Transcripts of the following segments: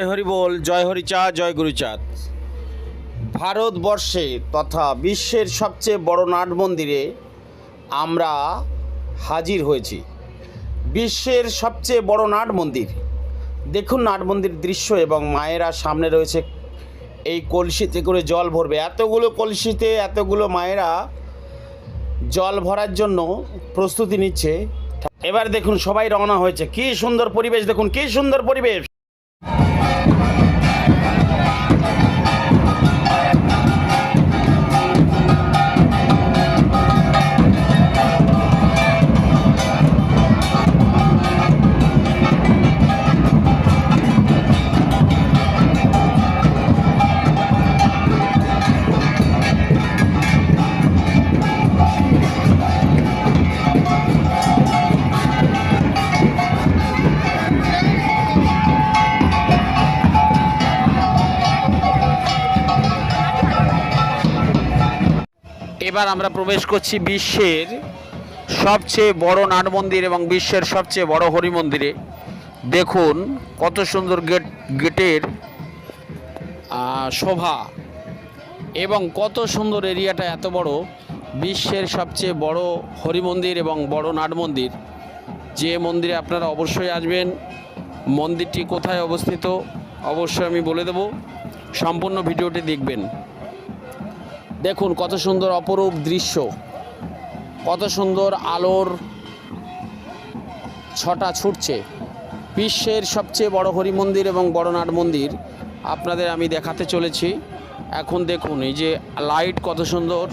জয় হরি বল, জয় হরি চাঁদ জয় গুরুচাঁদ ভারতবর্ষে তথা বিশ্বের সবচেয়ে বড় নাট মন্দিরে আমরা হাজির হয়েছি। বিশ্বের সবচেয়ে বড় নাট মন্দির। দেখুন নাট মন্দির দৃশ্য এবং মায়েরা সামনে রয়েছে। এই কলসিতে করে জল ভরবে। এতগুলো কলসিতে, এতগুলো মায়েরা জল ভরার জন্য প্রস্তুতি নিচ্ছে। এবার দেখুন সবাই রওনা হয়েছে। কি সুন্দর পরিবেশ, দেখুন কি সুন্দর পরিবেশ। এবার আমরা প্রবেশ করছি বিশ্বের সবচেয়ে বড় নাট মন্দির এবং বিশ্বের সবচেয়ে বড় হরি মন্দিরে। দেখুন কত সুন্দর গেট, গেটের শোভা এবং কত সুন্দর এরিয়াটা এত বড়। বিশ্বের সবচেয়ে বড় হরি মন্দির এবং বড় নাট মন্দির। যে মন্দিরে আপনারা অবশ্যই আসবেন। মন্দিরটি কোথায় অবস্থিত? অবশ্যই আমি বলে দেব। সম্পূর্ণ ভিডিওটি দেখবেন। দেখুন কত সুন্দর অপরূপ দৃশ্য, কত সুন্দর আলোর ছটা ছুটছে। বিশ্বের সবচেয়ে বড় হরি মন্দির এবং বড় নাট মন্দির আপনাদের আমি দেখাতে চলেছি। এখন দেখুন এই যে লাইট কত সুন্দর।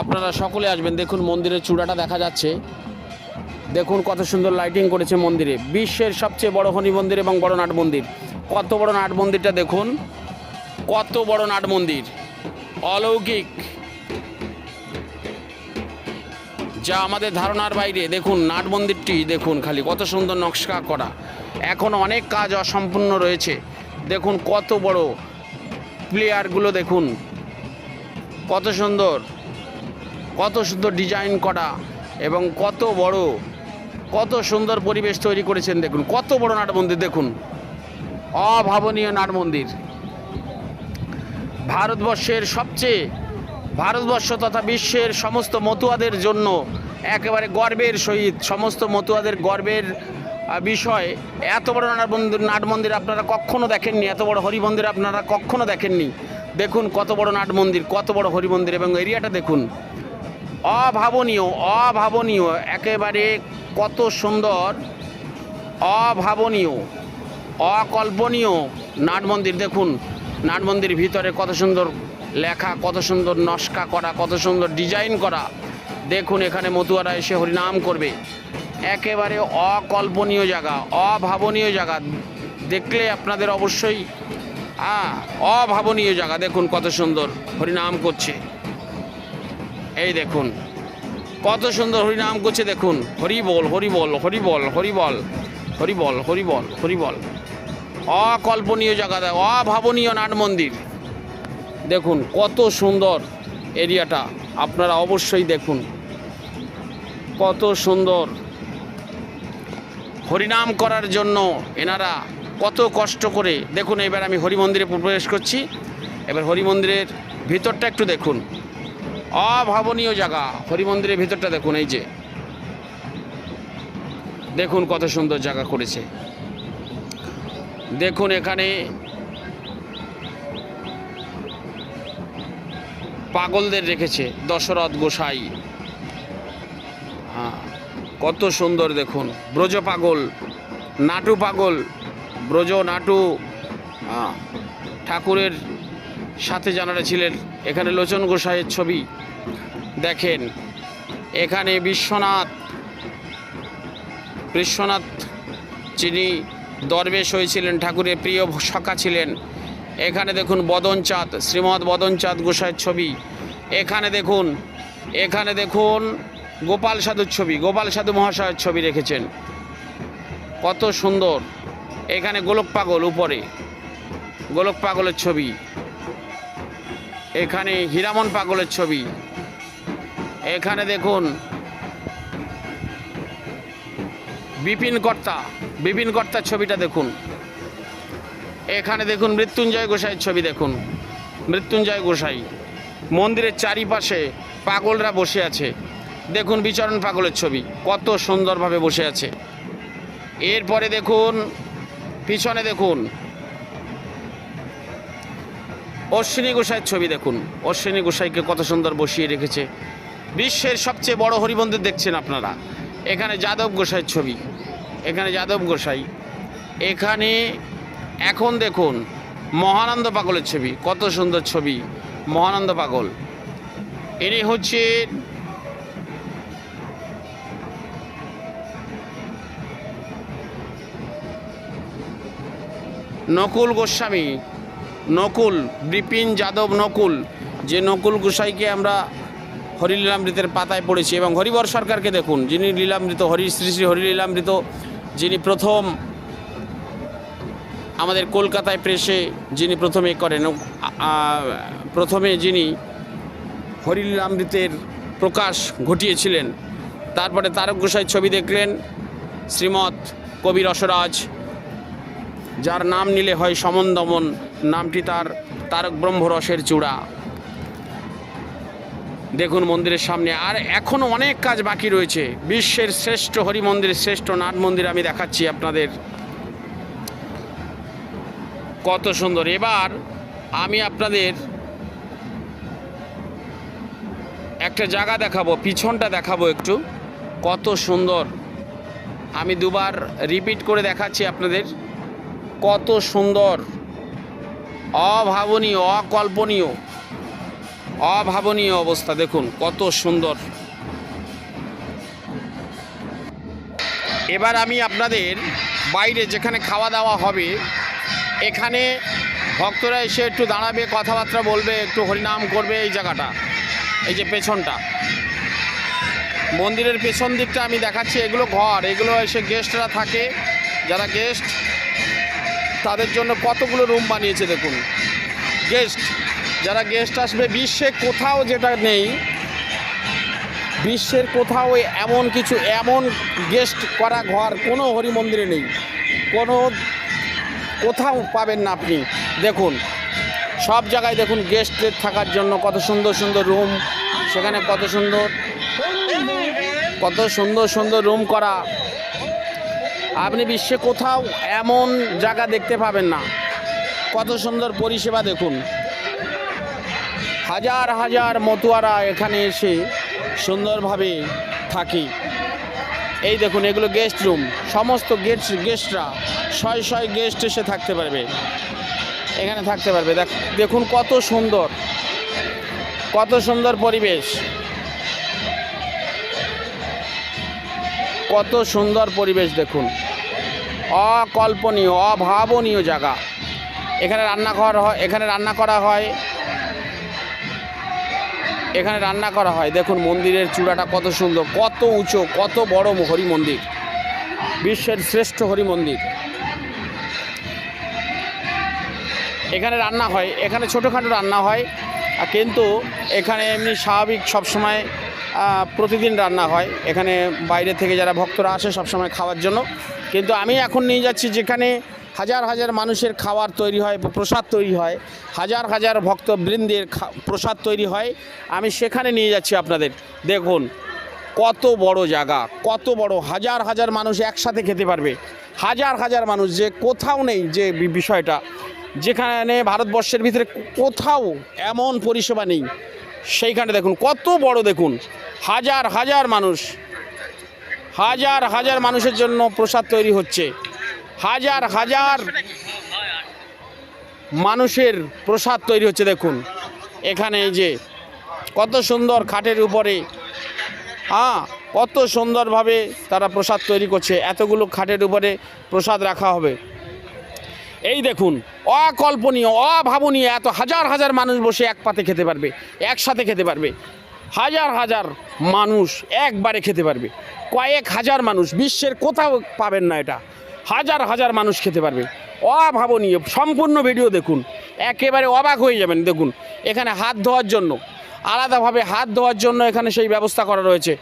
আপনারা সকলে আসবেন, দেখুন মন্দিরের চূড়াটা দেখা যাচ্ছে। দেখুন কত সুন্দর লাইটিং করেছে মন্দিরে। বিশ্বের সবচেয়ে বড় হরি মন্দির এবং বড় নাট মন্দির। কত বড় নাট মন্দিরটা দেখুন। কত বড় নাট মন্দির? অলৌকিক। যা আমাদের ধারণার বাইরে। দেখুন, নাট মন্দিরটি, দেখুন খালি, কত সুন্দর নকশা করা। এখন অনেক কাজ অসম্পূর্ণ রয়েছে। দেখুন কত বড় প্লেয়ারগুলো, দেখুন। কত সুন্দর কত সুন্দর ডিজাইন করা এবং কত বড়, কত সুন্দর পরিবেশ তৈরি করেছেন, দেখুন। কত বড় নাট মন্দির, দেখুন। অভাবনীয় নাট মন্দির। ভারতবর্ষের সবচেয়ে, ভারতবর্ষ তথা বিশ্বের সমস্ত মতুয়াদের জন্য একেবারে গর্বের সহিত, সমস্ত মতুয়াদের গর্বের বিষয়। এত বড় নাট মন্দির নাট মন্দির আপনারা কখনো দেখেননি? এত বড় হরি মন্দির আপনারা কখনো দেখেননি? দেখুন কত বড় নাট মন্দির, কত বড় হরি মন্দির এবং এরিয়াটা দেখুন। অভাবনীয় অভাবনীয়, একেবারে কত সুন্দর, অভাবনীয়, অকল্পনীয় নাট মন্দির দেখুন। নাট মন্দির ভিতরে কত সুন্দর লেখা, কত সুন্দর নস্কা করা, কত সুন্দর ডিজাইন করা। দেখুন এখানে মতুয়ারা এসে হরিনাম করবে। একেবারে অকল্পনীয় জায়গা, অভাবনীয় জায়গা। দেখলে আপনাদের অবশ্যই অভাবনীয় জায়গা। দেখুন কত সুন্দর হরিনাম করছে। এই দেখুন, কত সুন্দর হরিনাম করছে, দেখুন। হরি বল হরি বল হরি বল হরি বল হরি বল হরি বল হরি বল অকল্পনীয় জায়গা দেয় অভাবনীয় নাট মন্দির। দেখুন, কত সুন্দর এরিয়াটা, আপনারা অবশ্যই দেখুন। কত সুন্দর। হরিনাম করার জন্য এনারা কত কষ্ট করে, দেখুন, এবার আমি হরি মন্দিরে প্রবেশ করছি। এবার হরি মন্দিরের ভিতরটা একটু দেখুন। অভাবনীয় জায়গা হরি মন্দিরের ভিতরটা দেখুন, এই যে। দেখুন কত সুন্দর জায়গা করেছে। দেখুন এখানে পাগলদের রেখেছে দশরথ গোসাই। হ্যাঁ, কত সুন্দর দেখুন ব্রজ পাগল নাটু পাগল ব্রজ নাটু হ্যাঁ, ঠাকুরের সাথে জানারা ছিলেন এখানে লোচন গোসাইয়ের ছবি দেখেন। এখানে বিশ্বনাথ বিশ্বনাথ যিনি দরবেশ হয়েছিলেন, ঠাকুরের প্রিয় সখা ছিলেন। এখানে দেখুন বদনচাঁদ, শ্রীমৎ বদনচাঁদ গোসাইয়ের ছবি। এখানে দেখুন এখানে দেখুন গোপাল সাধুর ছবি, গোপাল সাধু মহাশয়ের ছবি রেখেছেন। কত সুন্দর। এখানে গোলক পাগল উপরে, গোলক পাগলের ছবি। এখানে হীরামন পাগলের ছবি। এখানে দেখুন বিপিন কর্তা বিপিন কর্তার ছবিটা দেখুন। এখানে দেখুন মৃত্যুঞ্জয় গোসাইয়ের ছবি দেখুন। মৃত্যুঞ্জয় গোসাই মন্দিরের চারিপাশে পাগলরা বসে আছে। দেখুন বিচরণ পাগলের ছবি, কত সুন্দরভাবে বসে আছে। এরপরে দেখুন, পিছনে দেখুন, অশ্বিনী গোসাইয়ের ছবি দেখুন। অশ্বিনী গোসাইকে কত সুন্দর বসিয়ে রেখেছে। বিশ্বের সবচেয়ে বড় হরিমন্দির দেখছেন আপনারা। এখানে যাদব গোসাইয়ের ছবি। এখানে যাদব গোসাই। এখানে এখন দেখুন, মহানন্দ পাগলের ছবি, কত সুন্দর ছবি, মহানন্দ পাগল। ইনি হচ্ছে নকুল গোস্বামী, নকুল, বিপিন যাদব নকুল, যে নকুল গোসাইকে আমরা হরিলীলামৃতের পাতায় পড়েছি এবং হরিবর সরকারকে দেখুন, যিনি লীলামৃত, হরি শ্রী শ্রী হরিলীলামৃত যিনি প্রথম আমাদের কলকাতায় প্রেসে যিনি প্রথমে করেন প্রথমে যিনি হরিলীলামৃতের প্রকাশ ঘটিয়েছিলেন, তারপরে তারক গোসাইয়ের ছবি দেখলেন, শ্রীমৎ কবি রসরাজ যার নাম নিলে হয় সমন দমন, নামটি তার তারক ব্রহ্মরসের চূড়া। দেখুন মন্দিরের সামনে, আর এখনও অনেক কাজ বাকি রয়েছে। বিশ্বের শ্রেষ্ঠ হরি মন্দির, শ্রেষ্ঠ নাট মন্দির আমি দেখাচ্ছি আপনাদের। কত সুন্দর। এবার আমি আপনাদের একটা জায়গা দেখাবো, পিছনটা দেখাবো একটু। কত সুন্দর। আমি দুবার রিপিট করে দেখাচ্ছি আপনাদের। কত সুন্দর। অভাবনীয়, অকল্পনীয়। অভাবনীয় অবস্থা, দেখুন কত সুন্দর। এবার আমি আপনাদের বাইরে যেখানে খাওয়া দাওয়া হবে, এখানে ভক্তরা এসে একটু দাঁড়াবে, কথাবার্তা বলবে, একটু হরিনাম করবে এই জায়গাটা, এই যে পেছনটা। মন্দিরের পেছন দিকটা আমি দেখাচ্ছি, এগুলো ঘর, এগুলো এসে গেস্টরা থাকে, যারা গেস্ট তাদের জন্য কতগুলো রুম বানিয়েছে দেখুন। গেস্ট যারা গেস্ট আসবে, বিশ্বে কোথাও যেটা নেই, বিশ্বের কোথাও এমন কিছু, এমন গেস্ট করা ঘর কোনো হরি মন্দিরে নেই। কোনো কোথাও পাবেন না আপনি। দেখুন, সব জায়গায় দেখুন গেস্টদের থাকার জন্য কত সুন্দর সুন্দর রুম সেখানে কত সুন্দর কত সুন্দর সুন্দর রুম করা। আপনি বিশ্বে কোথাও এমন জায়গা দেখতে পাবেন না। কত সুন্দর পরিষেবা দেখুন। হাজার হাজার মতুয়ারা এখানে এসে সুন্দরভাবে থাকি। এই দেখুন, এগুলো গেস্ট রুম সমস্ত গেস্ট গেস্টরা শয় শয় গেস্ট এসে থাকতে পারবে। এখানে থাকতে পারবে। দেখ, দেখুন কত সুন্দর। কত সুন্দর পরিবেশ। কত সুন্দর পরিবেশ দেখুন। অকল্পনীয়, অভাবনীয় জায়গা। এখানে রান্নাঘর হয়, এখানে রান্না করা হয়। এখানে রান্না করা হয়। দেখুন মন্দিরের চূড়াটা কত সুন্দর, কত উঁচু, কত বড় হরি মন্দির। বিশ্বের শ্রেষ্ঠ হরি মন্দির। এখানে রান্না হয়, এখানে ছোটোখাটো রান্না হয় কিন্তু এখানে এমনি স্বাভাবিক সবসময় প্রতিদিন রান্না হয়। এখানে বাইরে থেকে যারা ভক্তরা আসে সবসময় খাওয়ার জন্য। কিন্তু আমি এখন নিয়ে যাচ্ছি যেখানে হাজার হাজার মানুষের খাবার তৈরি হয়, প্রসাদ তৈরি হয়, হাজার হাজার ভক্তবৃন্দের প্রসাদ তৈরি হয়। আমি সেখানে নিয়ে যাচ্ছি আপনাদের। দেখুন, কত বড় জায়গা, কত বড়, হাজার হাজার মানুষ একসাথে খেতে পারবে। হাজার হাজার মানুষ যে কোথাও নেই যে বিষয়টা। যেখানে ভারতবর্ষের ভিতরে কোথাও এমন পরিষেবা নেই। সেইখানে দেখুন, কত বড় দেখুন, হাজার হাজার মানুষ, হাজার হাজার মানুষের জন্য প্রসাদ তৈরি হচ্ছে। হাজার হাজার মানুষের প্রসাদ তৈরি হচ্ছে, দেখুন। এখানে এই যে কত সুন্দর খাটের উপরে হ্যাঁ কত সুন্দরভাবে তারা প্রসাদ তৈরি করছে, এতগুলো খাটের উপরে প্রসাদ রাখা হবে। এই দেখুন, অকল্পনীয়, অভাবনীয়, এত হাজার হাজার মানুষ বসে এক পাতে খেতে পারবে, একসাথে খেতে পারবে। হাজার হাজার মানুষ একবারে খেতে পারবে। কয়েক হাজার মানুষ, বিশ্বের কোথাও পাবেন না এটা। হাজার হাজার মানুষ খেতে পারবে। অভাবনীয়, সম্পূর্ণ ভিডিও দেখুন। একেবারে অবাক হয়ে যাবেন, দেখুন। এখানে হাত ধোয়ার জন্য, আলাদাভাবে হাত ধোয়ার জন্য এখানে সেই ব্যবস্থা করা রয়েছে।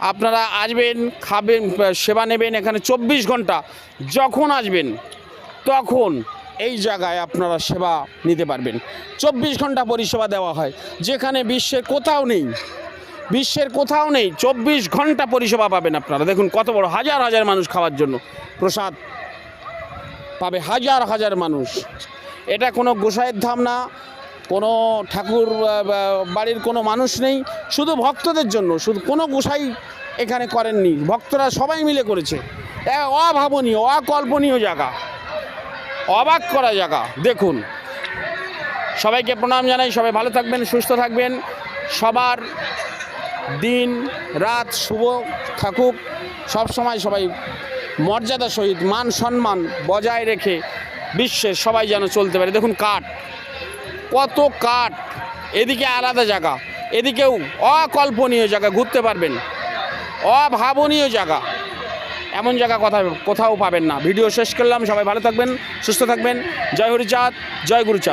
আপনারা আসবেন, খাবেন, সেবা নেবেন এখানে চব্বিশ ঘণ্টা। যখন আসবেন, তখন এই জায়গায় আপনারা সেবা নিতে পারবেন। চব্বিশ ঘণ্টা পরিষেবা দেওয়া হয়। যেখানে বিশ্বের কোথাও নেই বিশ্বের কোথাও নেই, চব্বিশ ঘণ্টা পরিষেবা পাবেন আপনারা। দেখুন কত বড় হাজার হাজার মানুষ খাওয়ার জন্য। প্রসাদ পাবে হাজার হাজার মানুষ। এটা কোনো গোসাইয়ের ধাম না, কোনো ঠাকুর বাড়ির কোনো মানুষ নেই। শুধু ভক্তদের জন্য, শুধু কোনো গোসাই এখানে করেননি। ভক্তরা সবাই মিলে করেছে। অভাবনীয়, অকল্পনীয় জায়গা। অবাক করা জায়গা। দেখুন, সবাইকে প্রণাম জানাই, সবাই ভালো থাকবেন, সুস্থ থাকবেন। সবার দিন, রাত, শুভ থাকুক। সব সময় সবাই মর্যাদা সহিত, মান সম্মান বজায় রেখে বিশ্বের সবাই যেন চলতে পারে। দেখুন কাঠ, কত কাঠ। এদিকে আলাদা জায়গা, এদিকেও অকল্পনীয় জায়গা, ঘুরতে পারবেন। অভাবনীয় জায়গা। এমন জায়গা কথা কোথাও পাবেন না। ভিডিও শেষ করলাম, সবাই ভালো থাকবেন, সুস্থ থাকবেন। জয় হরিচাঁদ, জয় গুরুচাঁদ।